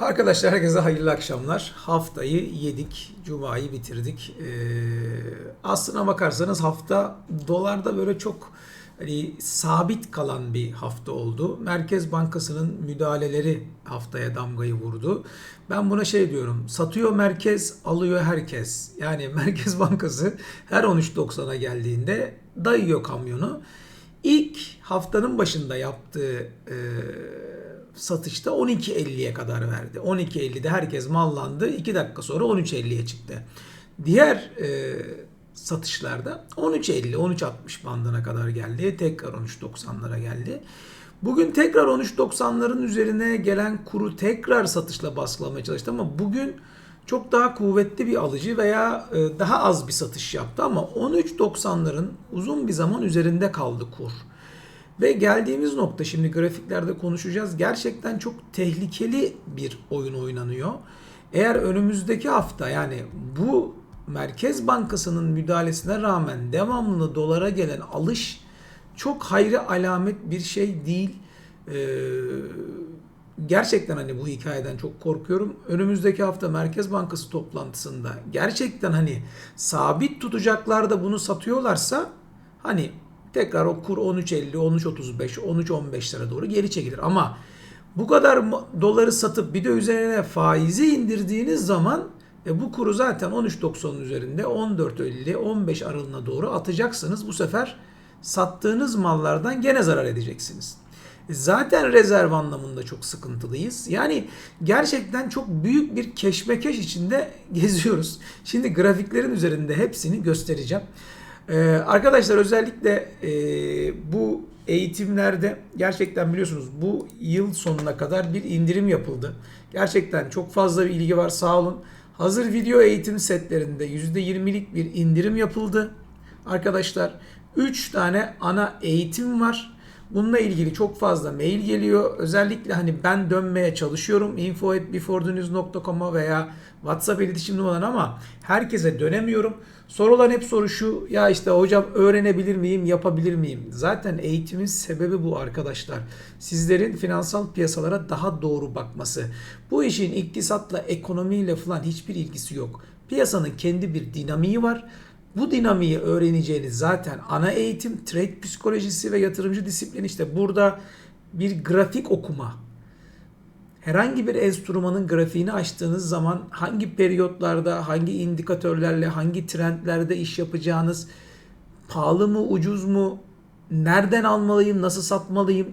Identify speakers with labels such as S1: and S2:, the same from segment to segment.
S1: Arkadaşlar herkese hayırlı akşamlar. Haftayı yedik, cumayı bitirdik. Ee, aslına bakarsanız hafta dolarda böyle çok hani sabit kalan bir hafta oldu. Merkez Bankası'nın müdahaleleri haftaya damgayı vurdu. Ben buna şey diyorum. Satıyor merkez, alıyor herkes. Yani Merkez Bankası her 13.90'a geldiğinde dayıyor kamyonu. İlk haftanın başında yaptığı e, satışta 12.50'ye kadar verdi. 12.50'de herkes mallandı. 2 dakika sonra 13.50'ye çıktı. Diğer e, satışlarda 13.50, 13.60 bandına kadar geldi. Tekrar 13.90'lara geldi. Bugün tekrar 13.90'ların üzerine gelen kuru tekrar satışla baskılamaya çalıştı ama bugün çok daha kuvvetli bir alıcı veya e, daha az bir satış yaptı ama 13.90'ların uzun bir zaman üzerinde kaldı kur. Ve geldiğimiz nokta şimdi grafiklerde konuşacağız. Gerçekten çok tehlikeli bir oyun oynanıyor. Eğer önümüzdeki hafta yani bu Merkez Bankası'nın müdahalesine rağmen devamlı dolara gelen alış çok hayri alamet bir şey değil. Ee, gerçekten hani bu hikayeden çok korkuyorum. Önümüzdeki hafta Merkez Bankası toplantısında gerçekten hani sabit tutacaklar da bunu satıyorlarsa hani tekrar o kur 13.50, 13.35, 13.15'lere doğru geri çekilir. Ama bu kadar doları satıp bir de üzerine faizi indirdiğiniz zaman e, bu kuru zaten 13.90'ın üzerinde 14.50, 15 aralığına doğru atacaksınız. Bu sefer sattığınız mallardan gene zarar edeceksiniz. E, zaten rezerv anlamında çok sıkıntılıyız. Yani gerçekten çok büyük bir keşmekeş içinde geziyoruz. Şimdi grafiklerin üzerinde hepsini göstereceğim. Ee, arkadaşlar özellikle e, bu eğitimlerde gerçekten biliyorsunuz bu yıl sonuna kadar bir indirim yapıldı. Gerçekten çok fazla bir ilgi var sağ olun. Hazır video eğitim setlerinde %20'lik bir indirim yapıldı. Arkadaşlar 3 tane ana eğitim var. Bununla ilgili çok fazla mail geliyor. Özellikle hani ben dönmeye çalışıyorum info@beforethenews.com'a veya WhatsApp iletişim numaradan ama herkese dönemiyorum. Sorulan hep soru şu ya işte hocam öğrenebilir miyim yapabilir miyim? Zaten eğitimin sebebi bu arkadaşlar. Sizlerin finansal piyasalara daha doğru bakması. Bu işin iktisatla ekonomiyle falan hiçbir ilgisi yok. Piyasanın kendi bir dinamiği var. Bu dinamiği öğreneceğiniz zaten ana eğitim, trade psikolojisi ve yatırımcı disiplini işte burada bir grafik okuma. Herhangi bir enstrümanın grafiğini açtığınız zaman hangi periyotlarda, hangi indikatörlerle, hangi trendlerde iş yapacağınız, pahalı mı, ucuz mu, nereden almalıyım, nasıl satmalıyım,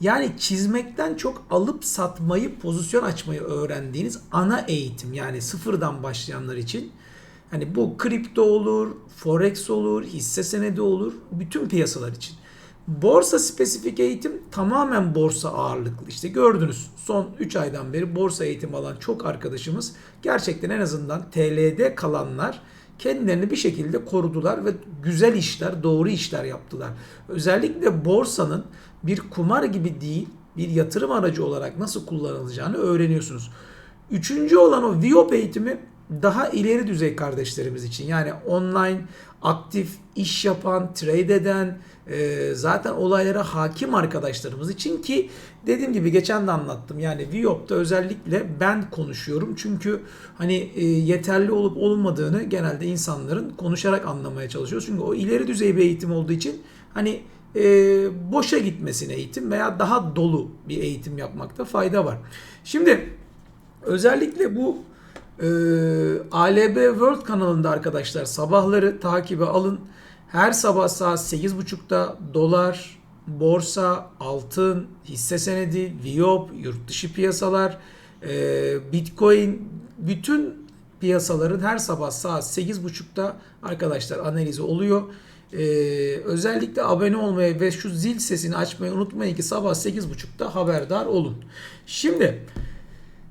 S1: yani çizmekten çok alıp satmayı, pozisyon açmayı öğrendiğiniz ana eğitim. Yani sıfırdan başlayanlar için Hani bu kripto olur, forex olur, hisse senedi olur, bütün piyasalar için. Borsa spesifik eğitim tamamen borsa ağırlıklı. İşte gördünüz son 3 aydan beri borsa eğitim alan çok arkadaşımız gerçekten en azından TL'de kalanlar kendilerini bir şekilde korudular ve güzel işler, doğru işler yaptılar. Özellikle borsanın bir kumar gibi değil, bir yatırım aracı olarak nasıl kullanılacağını öğreniyorsunuz. Üçüncü olan o VIOP eğitimi daha ileri düzey kardeşlerimiz için yani online aktif iş yapan, trade eden, e, zaten olaylara hakim arkadaşlarımız için ki dediğim gibi geçen de anlattım. Yani Viop'ta özellikle ben konuşuyorum. Çünkü hani e, yeterli olup olmadığını genelde insanların konuşarak anlamaya çalışıyoruz. Çünkü o ileri düzey bir eğitim olduğu için hani e, boşa gitmesine eğitim veya daha dolu bir eğitim yapmakta fayda var. Şimdi özellikle bu e, ee, ALB World kanalında arkadaşlar sabahları takibe alın. Her sabah saat 8.30'da dolar, borsa, altın, hisse senedi, Viop, yurt dışı piyasalar, e, Bitcoin, bütün piyasaların her sabah saat 8.30'da arkadaşlar analizi oluyor. Ee, özellikle abone olmayı ve şu zil sesini açmayı unutmayın ki sabah 8.30'da haberdar olun. Şimdi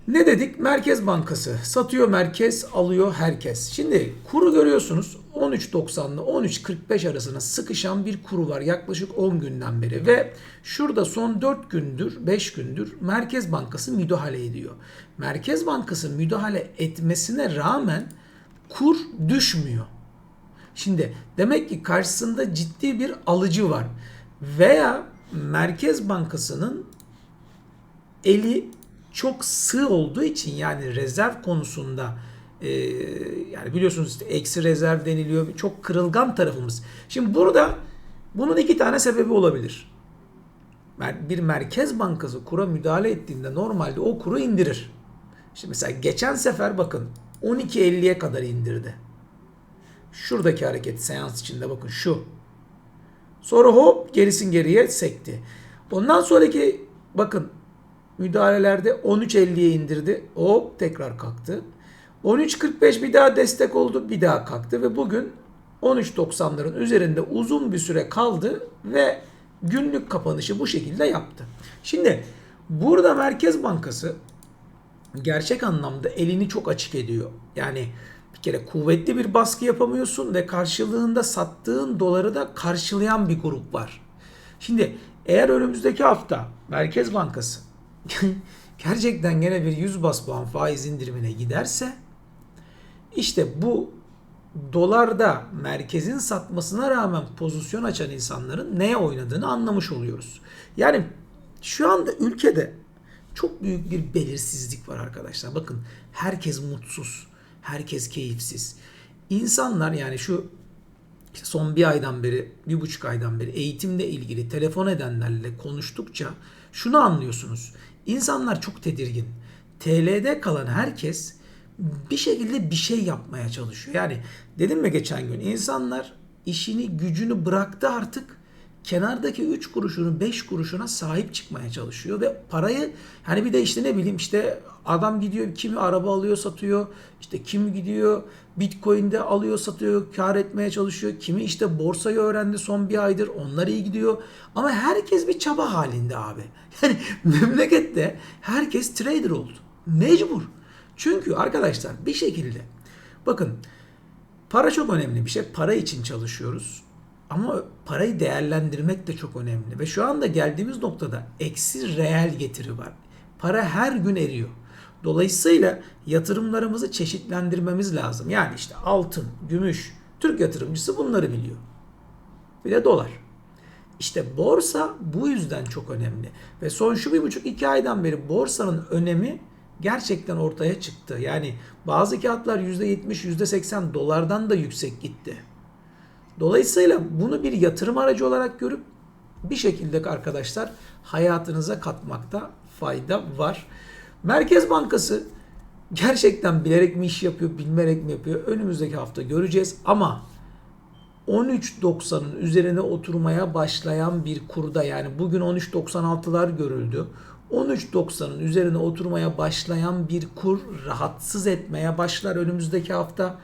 S1: ne dedik? Merkez Bankası satıyor merkez, alıyor herkes. Şimdi kuru görüyorsunuz 13.90 ile 13.45 arasında sıkışan bir kuru var yaklaşık 10 günden beri ve şurada son 4 gündür, 5 gündür Merkez Bankası müdahale ediyor. Merkez Bankası müdahale etmesine rağmen kur düşmüyor. Şimdi demek ki karşısında ciddi bir alıcı var veya Merkez Bankası'nın eli çok sığ olduğu için yani rezerv konusunda e, yani biliyorsunuz işte eksi rezerv deniliyor. Çok kırılgan tarafımız. Şimdi burada bunun iki tane sebebi olabilir. Bir merkez bankası kura müdahale ettiğinde normalde o kuru indirir. İşte mesela geçen sefer bakın 12.50'ye kadar indirdi. Şuradaki hareket seans içinde bakın şu. Sonra hop gerisin geriye sekti. Ondan sonraki bakın müdahalelerde 13.50'ye indirdi. Hop tekrar kalktı. 13.45 bir daha destek oldu. Bir daha kalktı ve bugün 13.90'ların üzerinde uzun bir süre kaldı ve günlük kapanışı bu şekilde yaptı. Şimdi burada Merkez Bankası gerçek anlamda elini çok açık ediyor. Yani bir kere kuvvetli bir baskı yapamıyorsun ve karşılığında sattığın doları da karşılayan bir grup var. Şimdi eğer önümüzdeki hafta Merkez Bankası gerçekten gene bir 100 bas puan faiz indirimine giderse işte bu dolarda merkezin satmasına rağmen pozisyon açan insanların neye oynadığını anlamış oluyoruz. Yani şu anda ülkede çok büyük bir belirsizlik var arkadaşlar. Bakın herkes mutsuz, herkes keyifsiz. İnsanlar yani şu son bir aydan beri, bir buçuk aydan beri eğitimle ilgili telefon edenlerle konuştukça şunu anlıyorsunuz. İnsanlar çok tedirgin. TL'de kalan herkes bir şekilde bir şey yapmaya çalışıyor. Yani dedim mi geçen gün insanlar işini gücünü bıraktı artık kenardaki 3 kuruşunu 5 kuruşuna sahip çıkmaya çalışıyor ve parayı hani bir de işte ne bileyim işte adam gidiyor kimi araba alıyor satıyor işte kimi gidiyor bitcoin'de alıyor satıyor kar etmeye çalışıyor kimi işte borsayı öğrendi son bir aydır onlar iyi gidiyor. Ama herkes bir çaba halinde abi. Yani memlekette herkes trader oldu. Mecbur. Çünkü arkadaşlar bir şekilde bakın para çok önemli bir şey. Para için çalışıyoruz ama parayı değerlendirmek de çok önemli. Ve şu anda geldiğimiz noktada eksi reel getiri var. Para her gün eriyor. Dolayısıyla yatırımlarımızı çeşitlendirmemiz lazım. Yani işte altın, gümüş, Türk yatırımcısı bunları biliyor. Bir de dolar. İşte borsa bu yüzden çok önemli. Ve son şu bir buçuk iki aydan beri borsanın önemi gerçekten ortaya çıktı. Yani bazı kağıtlar %70, %80 dolardan da yüksek gitti. Dolayısıyla bunu bir yatırım aracı olarak görüp bir şekilde arkadaşlar hayatınıza katmakta fayda var. Merkez Bankası gerçekten bilerek mi iş yapıyor, bilmerek mi yapıyor? Önümüzdeki hafta göreceğiz ama 13.90'ın üzerine oturmaya başlayan bir kurda yani bugün 13.96'lar görüldü. 13.90'ın üzerine oturmaya başlayan bir kur rahatsız etmeye başlar önümüzdeki hafta.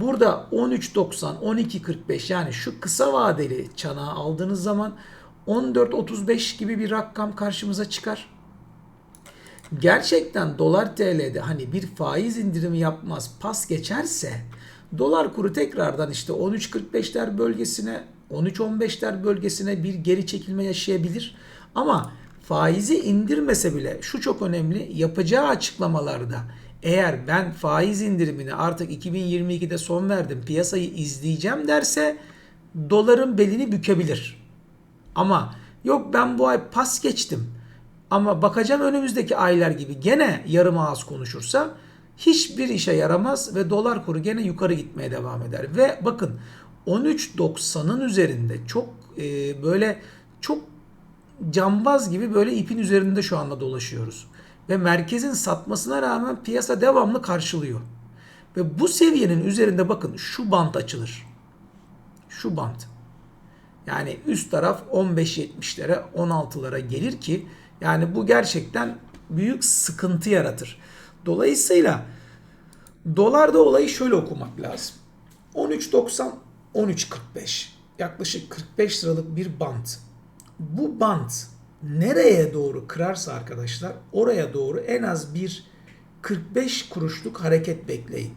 S1: Burada 13.90, 12.45 yani şu kısa vadeli çanağı aldığınız zaman 14.35 gibi bir rakam karşımıza çıkar. Gerçekten dolar TL'de hani bir faiz indirimi yapmaz pas geçerse dolar kuru tekrardan işte 13.45'ler bölgesine 13-15'ler bölgesine bir geri çekilme yaşayabilir. Ama faizi indirmese bile şu çok önemli yapacağı açıklamalarda eğer ben faiz indirimini artık 2022'de son verdim piyasayı izleyeceğim derse doların belini bükebilir. Ama yok ben bu ay pas geçtim ama bakacağım önümüzdeki aylar gibi gene yarım ağız konuşursa hiçbir işe yaramaz ve dolar kuru gene yukarı gitmeye devam eder. Ve bakın 13.90'ın üzerinde çok e, böyle çok cambaz gibi böyle ipin üzerinde şu anda dolaşıyoruz ve merkezin satmasına rağmen piyasa devamlı karşılıyor. Ve bu seviyenin üzerinde bakın şu bant açılır. Şu bant. Yani üst taraf 15-70'lere 16'lara gelir ki yani bu gerçekten büyük sıkıntı yaratır. Dolayısıyla dolarda olayı şöyle okumak lazım. 13.90 13.45 yaklaşık 45 liralık bir bant. Bu bant nereye doğru kırarsa arkadaşlar oraya doğru en az bir 45 kuruşluk hareket bekleyin.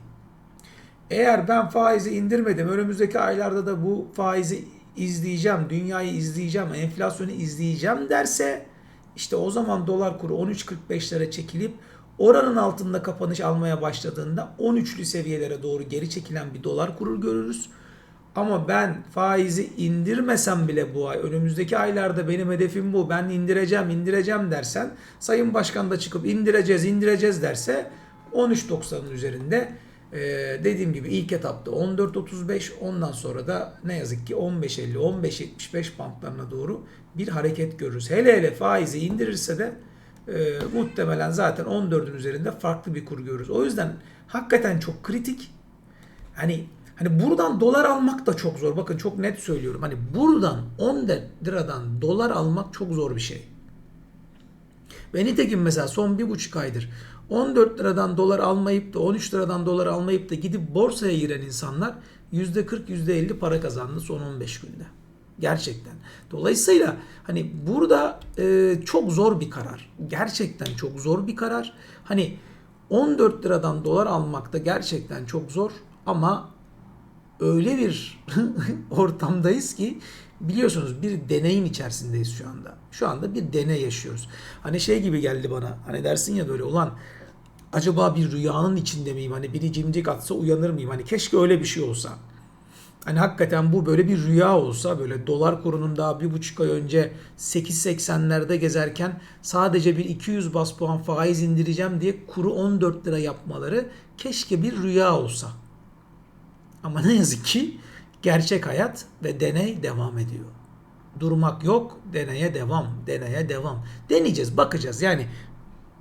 S1: Eğer ben faizi indirmedim önümüzdeki aylarda da bu faizi izleyeceğim, dünyayı izleyeceğim, enflasyonu izleyeceğim derse işte o zaman dolar kuru 13.45'lere çekilip oranın altında kapanış almaya başladığında 13'lü seviyelere doğru geri çekilen bir dolar kuru görürüz. Ama ben faizi indirmesem bile bu ay, önümüzdeki aylarda benim hedefim bu, ben indireceğim, indireceğim dersen, Sayın Başkan da çıkıp indireceğiz, indireceğiz derse 13.90'ın üzerinde e, dediğim gibi ilk etapta 14.35 ondan sonra da ne yazık ki 15.50, 15.75 bantlarına doğru bir hareket görürüz. Hele hele faizi indirirse de e, muhtemelen zaten 14'ün üzerinde farklı bir kur görürüz. O yüzden hakikaten çok kritik. Hani hani buradan dolar almak da çok zor. Bakın çok net söylüyorum. Hani buradan 10 liradan dolar almak çok zor bir şey. Ve nitekim mesela son bir buçuk aydır 14 liradan dolar almayıp da 13 liradan dolar almayıp da gidip borsaya giren insanlar %40 %50 para kazandı son 15 günde. Gerçekten. Dolayısıyla hani burada e, çok zor bir karar. Gerçekten çok zor bir karar. Hani 14 liradan dolar almak da gerçekten çok zor ama öyle bir ortamdayız ki biliyorsunuz bir deneyin içerisindeyiz şu anda. Şu anda bir deney yaşıyoruz. Hani şey gibi geldi bana. Hani dersin ya böyle ulan acaba bir rüyanın içinde miyim? Hani biri cimcik atsa uyanır mıyım? Hani keşke öyle bir şey olsa. Hani hakikaten bu böyle bir rüya olsa böyle dolar kurunun daha bir buçuk ay önce 8.80'lerde gezerken sadece bir 200 bas puan faiz indireceğim diye kuru 14 lira yapmaları keşke bir rüya olsa. Ama ne yazık ki gerçek hayat ve deney devam ediyor. Durmak yok, deneye devam, deneye devam. Deneyeceğiz, bakacağız. Yani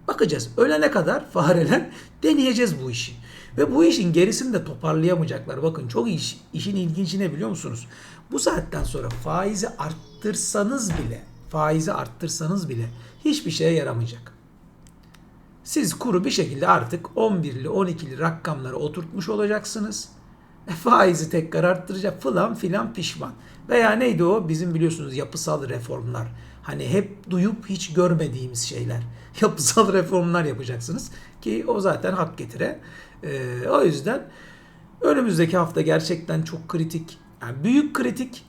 S1: bakacağız. Ölene kadar fareler deneyeceğiz bu işi. Ve bu işin gerisini de toparlayamayacaklar. Bakın çok iş, işin ilginci ne biliyor musunuz? Bu saatten sonra faizi arttırsanız bile, faizi arttırsanız bile hiçbir şeye yaramayacak. Siz kuru bir şekilde artık 11'li 12'li rakamlara oturtmuş olacaksınız. Faizi tekrar arttıracak falan filan pişman. Veya neydi o? Bizim biliyorsunuz yapısal reformlar. Hani hep duyup hiç görmediğimiz şeyler. Yapısal reformlar yapacaksınız ki o zaten hak getire. Ee, o yüzden önümüzdeki hafta gerçekten çok kritik. Yani büyük kritik.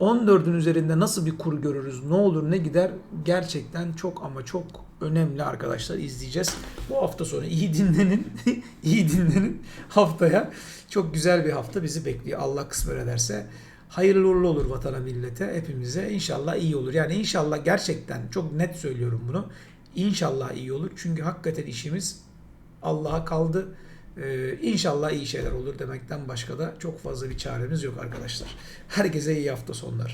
S1: 14'ün üzerinde nasıl bir kur görürüz, ne olur ne gider gerçekten çok ama çok önemli arkadaşlar izleyeceğiz. Bu hafta sonu iyi dinlenin, iyi dinlenin. Haftaya çok güzel bir hafta bizi bekliyor. Allah kısmet ederse hayırlı uğurlu olur vatana millete hepimize. İnşallah iyi olur. Yani inşallah gerçekten çok net söylüyorum bunu. İnşallah iyi olur. Çünkü hakikaten işimiz Allah'a kaldı. Ee, inşallah iyi şeyler olur demekten başka da çok fazla bir çaremiz yok arkadaşlar. Herkese iyi hafta sonları.